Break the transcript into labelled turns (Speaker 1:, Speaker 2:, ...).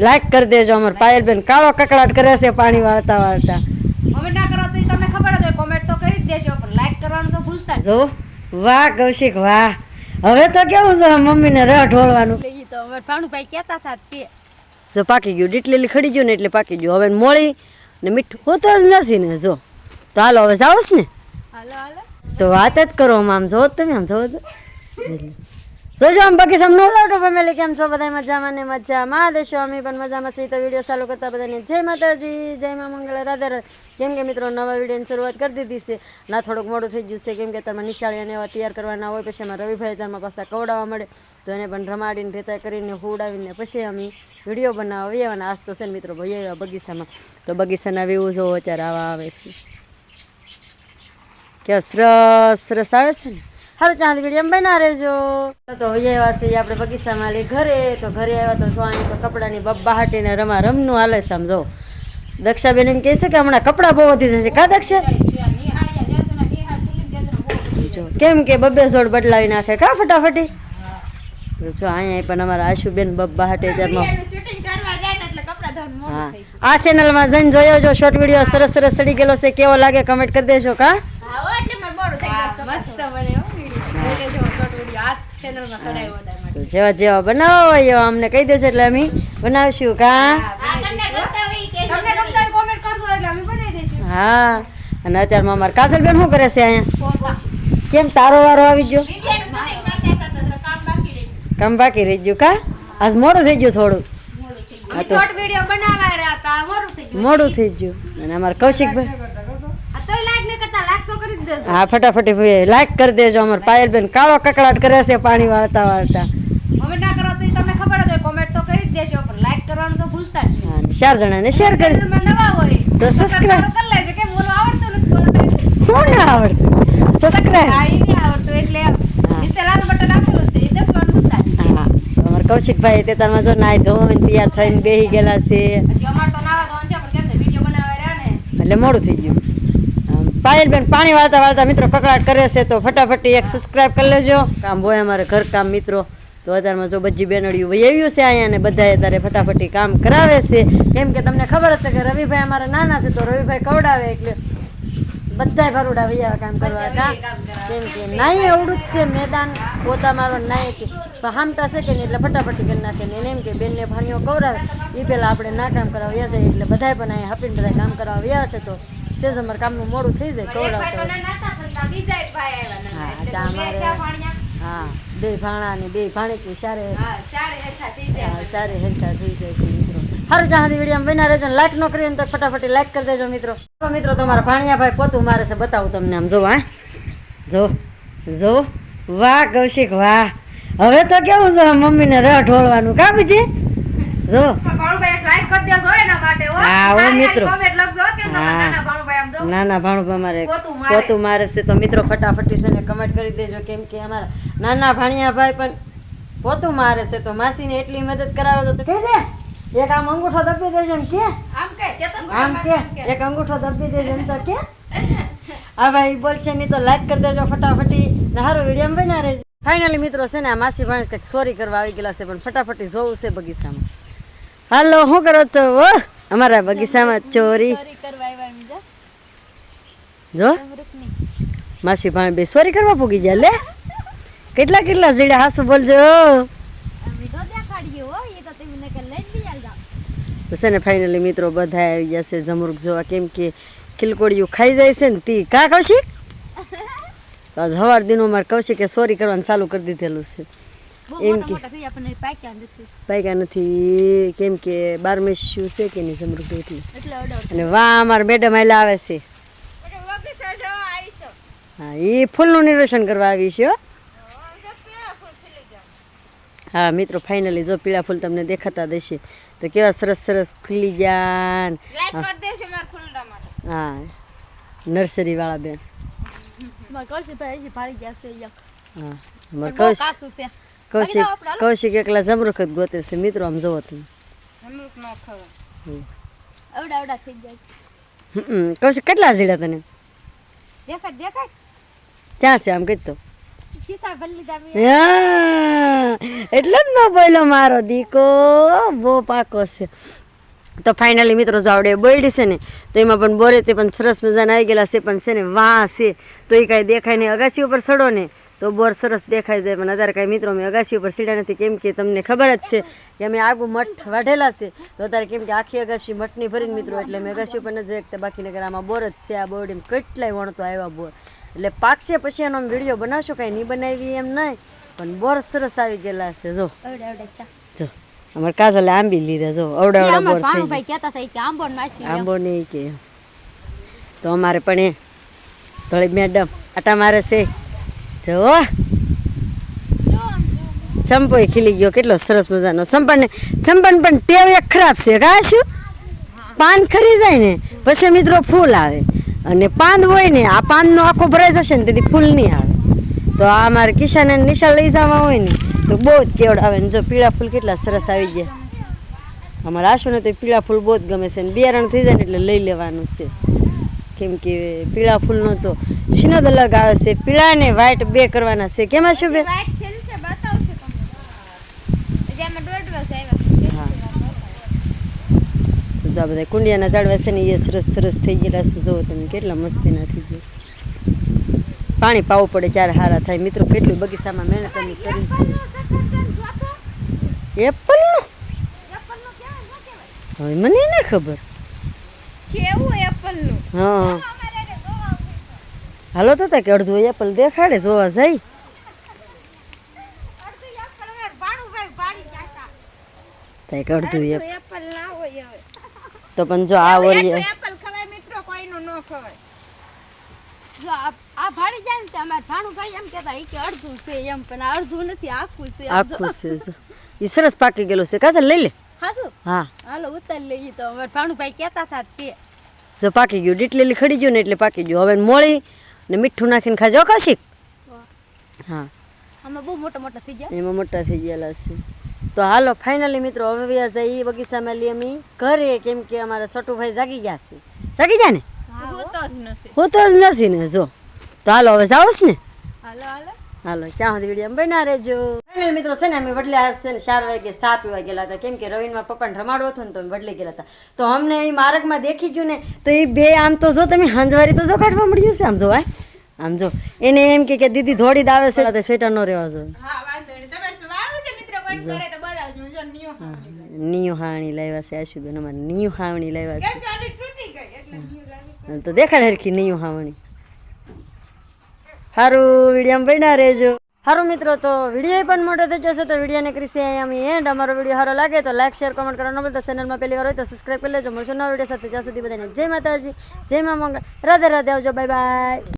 Speaker 1: Like કરી દેજો અમાર પાયલબેન. કાળો કકડાટ કરે છે પાણી વાળતા વાળતા.
Speaker 2: કોમેન્ટ ના કરો તો તમને ખબર જ હોય કોમેન્ટ તો કરી જ દેશો પણ લાઈક કરવાનું તો ભૂલતા જ.
Speaker 1: જો વાહ કૌશિક વાહ. હવે તો કેવું છે મમ્મીને રહ ઢોળવાનું?
Speaker 2: કહી તો અમાર ભાણુભાઈ કહેતા હતા તે
Speaker 1: જો પાકી ગયું ડીટલેલી ખડી ગયું ને એટલે પાકી ગયું. હવે મોળી ને મીઠું હોતું જ નથી ને જો. તો હાલો હવે જાઓસ ને?
Speaker 2: હાલો હાલો.
Speaker 1: તો વાત જ કરો આમ આમ જો તમે આમ જો આમ બાકી સમનો લોટો ફેમિલી કેમ છો? બધા મજામાં ને મજામાં? દેશો અમે પણ મજામાં છીએ. તો વીડિયો ચાલુ કરતા બધાને જય માતાજી, જય મા મંગળ, રાધે કેમ કે મિત્રો, નવા વિડીયોની શરૂઆત કરી દીધી છે. ના, થોડુંક મોડું થઈ ગયું છે. કેમ કે તમે નિશાળીને એવા તૈયાર કરવાના હોય, પછી એમાં રવિભાઈ તારમાં પાછા કવડાવવા મળે. તો એને પણ રમાડીને, રેતા કરીને હુડાવીને પછી અમે વીડિયો બનાવીએ અને આજ તો છે ને મિત્રો, ભાઈ આવ્યા બગીચામાં. તો બગીચાના વ્યૂ જોવો, અત્યારે આવા આવે છે. કે સરસ સરસ આવે છે ને? સારું ચાંદ વીડિયો બના રહેજો. તો આવ્યા છીએ આપણે બગીચામાં લઈ ઘરે. તો ઘરે આવ્યા તો સ્વામી તો કપડાની બબ્બાહાટીને રમા રમનું હાલે છે આમ જો. દક્ષાબેન એમ કહે છે કે હમણાં કપડાં બહુ વધી જશે. કા દક્ષા? જો કેમ કે બબ્બે જોડ બદલાવી નાખે. કા ફટાફટી? જો અહીંયા પણ અમારા આશુબેન બબ્બા હાટે
Speaker 2: શૂટિંગ કરવા જાય ને એટલે કપડા ધોવાનું
Speaker 1: હા. આ ચેનલમાં જઈને જોયો જો શોર્ટ વીડિયો સરસ સરસ ચડી ગયેલો છે. કેવો લાગે કમેન્ટ કરી દેજો કા?
Speaker 2: મસ્ત બને હો વીડિયો જોઈ લેજો શોર્ટ વીડિયો આ ચેનલમાં ચડાવ્યો હતા માટે
Speaker 1: તો જેવા જેવા બનાવો હોય એવા અમને કહી દેજો એટલે અમે બનાવીશું કા?
Speaker 2: તમને ગમતા હોય કોમેન્ટ કરજો એટલે અમે બનાવી દઈશું.
Speaker 1: હા અને અત્યારમાં અમારે કાજલબેન શું કરે છે અહીંયા? કેમ તારો વારો આવી ગયો?
Speaker 2: વિડીયોનું શૂટિંગ કરતા હતા તો કામ બાકી રહી
Speaker 1: કામ ગયું કા? આજ મોડું થઈ ગયું થોડું.
Speaker 2: મોડું થઈ ગયું.
Speaker 1: અને અમારે કૌશિકભાઈ
Speaker 2: આ તોય લાઈક ન કરતા લાઈક તો કરી જ દેજો.
Speaker 1: હા ફટાફટી લાઈક કરી દેજો અમારા પાયલબેન. કાળો કકડાટ કરે છે પાણી વાળતા વાળતા.
Speaker 2: કોમેન્ટ ના કરો તો તમને ખબર જ હોય કોમેન્ટ તો કરી જ દેશો પણ લાઈક કરવાનું તો ભૂલતા જ નહીં.
Speaker 1: ચાર જણાને શેર કરી.
Speaker 2: નવા હોય
Speaker 1: તો સબસ્ક્રાઇબ
Speaker 2: કરી લેજો કે બોલો આવડતું નથી બોલતા
Speaker 1: ના આવડતું? સબસ્ક્રાઇબ
Speaker 2: હા, નહીં આવડતું એટલે. નીચે બટન આપેલું છે એ દબાવવાનું ભૂલતા
Speaker 1: હા અમાર કૌશિકભાઈ તે તારમાં જો નાઈ ધોવન તૈયાર થઈને બેહી ગયેલા છે.
Speaker 2: અમાર તો નાવા ધોવાનું છે પણ કેમ વીડિયો બનાવવા રહ્યા ને.
Speaker 1: એટલે મોડું થઈ ગયું. પાયલબેન પાણી વાળતા વાળતા મિત્રો કકડાટ કરે છે તો ફટાફટ એક સબસ્ક્રાઇબ કરી લેજો. કામ હોય અમારે ઘરકામ મિત્રો. તો અત્યારમાં જો બધી બેનડિયું વહી આવ્યું છે અહીંયા ને બધાએ તારે ફટાફટી કામ કરાવે છે. કેમ કે તમને ખબર જ છે કે રવિભાઈ અમારા નાના છે તો રવિભાઈ કવડાવે એટલે બધાય ભરૂડા વૈયા કામ કરવા. કેમ કે? નાઈ એવડું જ છે મેદાન પોતા મારો નાય છે. પણ હામટા છે કે નહીં એટલે ફટાફટી કરી નાખે. ને એમ કે બેનને ભાણીઓ કવરાવે એ પહેલાં આપણે ના કામ કરાવ્યા છે એટલે બધાય પણ અહીંયા હપીને બધા કામ કરાવ્યા છે તો સેજ અમારે કામનું મોડું થઈ જાય
Speaker 2: એક તો
Speaker 1: કવડાવતો
Speaker 2: નાના હતા પણ ત્યાં બીજા એક ભાઈ આવ્યા નાના.
Speaker 1: હા,
Speaker 2: બે
Speaker 1: અમારે- હા બે ભાણા ને બે સારે
Speaker 2: ચારે થઈ જાય.
Speaker 1: સારી હેરકા થઈ જાય છે મિત્રો સારું જ્યાં સુધી વીડિયો બના રહેજો લાઈક ન કરીએ ને તો ફટાફટી લાઈક કરી દેજો મિત્રો મિત્રો તમારા ભાણિયા ભાઈ પોતું મારે છે બતાવું તમને આમ જો હા જો જો વાહ કૌશિક વાહ હવે તો કેવું છે મમ્મીને રહ ઢોળવાનું કા બીજી જો
Speaker 2: હો.
Speaker 1: હા, હો મિત્રો.
Speaker 2: હા. નાના ભાણુભાઈ આમ જો.
Speaker 1: નાના ભાણું મારે.
Speaker 2: પોતું મારે.
Speaker 1: છે તો મિત્રો ફટાફટી છે ને કમેન્ટ કરી દેજો કેમ કે અમારા નાના ભાણિયા ભાઈ પણ પોતું મારે છે તો માસીને એટલી મદદ કરાવે તો કહી દે એક આમ અંગૂઠો દબી દેજો એમ કે.
Speaker 2: આમ કે,
Speaker 1: એક અંગૂઠો દબી દેજો એમ તો કે. હા ભાઈ બોલશે નહીં તો લાઈક કરી દેજો ફટાફટી. ને સારું વીડિયો બના રહેજો. ફાઇનલી મિત્રો છે ને આ માસી ભાણેજ કંઈક સોરી કરવા આવી ગયેલા છે પણ ફટાફટી જોવું છે બગીચામાં. હાલો શું કરો છો અમારા બગીચામાં ચોરી. જો. માસી ભાણે બે સોરી કરવા પૂગી ગયા લે. કેટલા કેટલા ઝીડા હાસુ બોલજો. તો છે ને ફાઇનલી મિત્રો બધા આવી ગયા છે જમરૂક જોવા. કેમ કે ખીલકોડિયું ખાઈ જાય છે ને તી. કા કૌશિક? તો આજ હવાર દિનો મારે કૌશિકે સોરી કરવાનું ચાલુ કરી દીધેલું છે. એમ કે પાક્યા નથી. કેમ કે બારમેશ્યું છે કે નહીં જમરૂક એટલે અને વાહ અમારા મેડમ આયલા આવે છે. હા એ ફૂલનું નિરીક્ષણ કરવા આવી છે હો. હા મિત્રો ફાઇનલી જો પીળા ફૂલ તમને દેખાતા દેશે તો કેવા સરસ સરસ ખુલી ગયા હા. નર્સરી વાળા બેન. હા કૌશિક કૌશિક કૌશિક એકલા જમરૂખ જ ગોતે છે મિત્રો આમ જોવો તમે. કૌશિક કેટલા ઝીડા તને?
Speaker 2: દેખાડ દેખાડ
Speaker 1: ક્યાં છે આમ કીધું એટલે જ ન બોલ્યો મારો દીકો. બહુ પાકો છે. તો ફાઇનલી મિત્રો જો આવડે છે ને તો એમાં પણ બોરે તે પણ સરસ મજાના આવી ગયેલા છે પણ છે ને વાહ છે. તો એ કાંઈ દેખાય નહીં. અગાસી ઉપર ચડો ને તો બોર સરસ દેખાય જાય. પણ અત્યારે કાંઈ મિત્રો મેં અગાસી ઉપર સીડા નથી. કેમ કે તમને ખબર જ છે કે અમે આગું મઠ વાઢેલા છે. તો અત્યારે કેમ કે આખી અગાસી મઠની ભરીને મિત્રો એટલે મેં અગાસી ઉપર નથી જઈ શકતા બાકી નગર આમાં બોર જ છે. આ બોરડીમાં કેટલાય વણતો આવ્યા બોર. એટલે પાકશે પછી એનો વીડિયો બનાવશો કાંઈ નહીં બનાવી એમ નહીં. પણ બોર સરસ આવી ગયેલા છે જો. જો અમારે કાજલે આંબી લીધા જો. અવડા અવડા બોર થઈ
Speaker 2: કહેતા હતા કે આંબો માસી
Speaker 1: આંબો નહીં કે. તો અમારે પણ એ થોડી મેડમ આટા મારે છે. જો ચંપો ખીલી ગયો કેટલો સરસ મજાનો. સંપન સંપન પણ ટેવ એક ખરાબ છે કા શું? પાન ખરી જાય ને પછી મિત્રો ફૂલ આવે. અને પાન હોય ને, આ પાનનો આખો ભરાઈ જશે ને, તેથી ફૂલ નહીં આવે. તો આ મારે કિશાન અને નિશા લઈ જવા હોય ને, તો બહુ જ કેવડ આવે ને. જો પીળા ફૂલ કેટલા સરસ આવી ગયા. અમારે આશુને તો પીળા ફૂલ બહુ જ ગમે છે ને, બિયારણ થઈ જાય ને એટલે લઈ લેવાનું છે. કેમ કે પીળા ફૂલનો તો શીનો અલગ આવે છે, પીળા ને વ્હાઈટ બે કરવાના છે. કેમાં શું બે
Speaker 2: વાઈટ ખેલ છે બતાવશે તમને હજી આમાં દોઢ વર્ષ આવ્યા
Speaker 1: તો જો આ બધા કુંડિયાના ઝાડવા છે ને એ સરસ સરસ થઈ ગયેલા છે. જો તમે કેટલા મસ્તીના થઈ ગયા પાણી પાવું પડે ત્યારે સારા થાય. મિત્રો કેટલું બગીચામાં મહેનત અમે કરી છે. એપલનું? હવે મને ન ખબર. હા. હાલો તો કે અડધું એપલ દેખાડે જોવા જાય. ત્યાં કે અડધું એપલ તો પણ જો આ ઓરી
Speaker 2: એપલ ખવાય મિત્રો કોઈનું ન ખવાય. જો આ ભાડી જાય ને અમાર ભાણુભાઈ એમ કહેતા કે અડધું છે એમ પણ અડધું નથી આખું છે
Speaker 1: આખું છે જો. ઈ સરસ પાકી ગયેલું છે. કાસર લઈ લે.
Speaker 2: હાચું?
Speaker 1: હા.
Speaker 2: હાલો ઉતારી લઈએ તો. અમારા ભાણુભાઈ કહેતા હતા તે.
Speaker 1: જો પાકી ગયું. ડીટલેલી ખડી ગયું ને એટલે પાકી ગયું. હવે મોળી ને મીઠું નાખીને ખાજો કશીક. હા.
Speaker 2: આમાં બહુ મોટા મોટા થઈ ગયા?
Speaker 1: એમાં મોટા થઈ ગયેલા છે. તો હાલો ફાઇનલી મિત્રો હવે વ્યા એ બગીચામાં લઈ અમે ઘરે કેમ કે અમારા સટુભાઈ જાગી ગયા છે. જાગી ગયા ને?
Speaker 2: હું તો જ નથી.
Speaker 1: ને જો. તો હાલો હવે જાઉં ને?
Speaker 2: હાલો હાલો.
Speaker 1: હાલો ક્યાં સુધી વીડિયો બના રહેજો. ફાઇનલ મિત્રો છે ને અમે વડલે હશે છે ને ચાર વાગે ચા પીવા ગયેલા હતા. કેમ કે રવિનમાં પપ્પાને રમાડો હતો ને તો અમે વડલે ગયેલા હતા. તો અમને એ માર્ગમાં દેખી ગયું ને તો એ બે આમ તો જો તમે હાંજવારી તો જો કાઢવા મળ્યું છે આમ જો આ આમ જો. એને એમ કે કે દીદી ધોડી દાવે છે સ્વેટર ન રહેવા જોઈએ
Speaker 2: નિયો
Speaker 1: હાવણી લાવ્યા છે આશુબેન અમારે નિયુ હાવણી લાવ્યા છે. તો દેખાડ હરખી નિયુ હાવણી. સારું વીડિયો બન્યા રહેજો. સારું મિત્રો તો વીડિયો પણ મોટો થઈ જશે તો વિડીયોને કરીશે અમે એન્ડ અમારો વીડિયો સારો લાગે તો લાઈક શેર કોમેન્ટ કરવાનો તો ચેનલમાં પહેલી વાર હોય તો સબસ્ક્રાઈબ કરી લેજો. મળશો નવા વીડિયો સાથે. ત્યાં સુધી બધાને જય માતાજી જય મા મંગળ. રાધે રાધે આવજો. Bye bye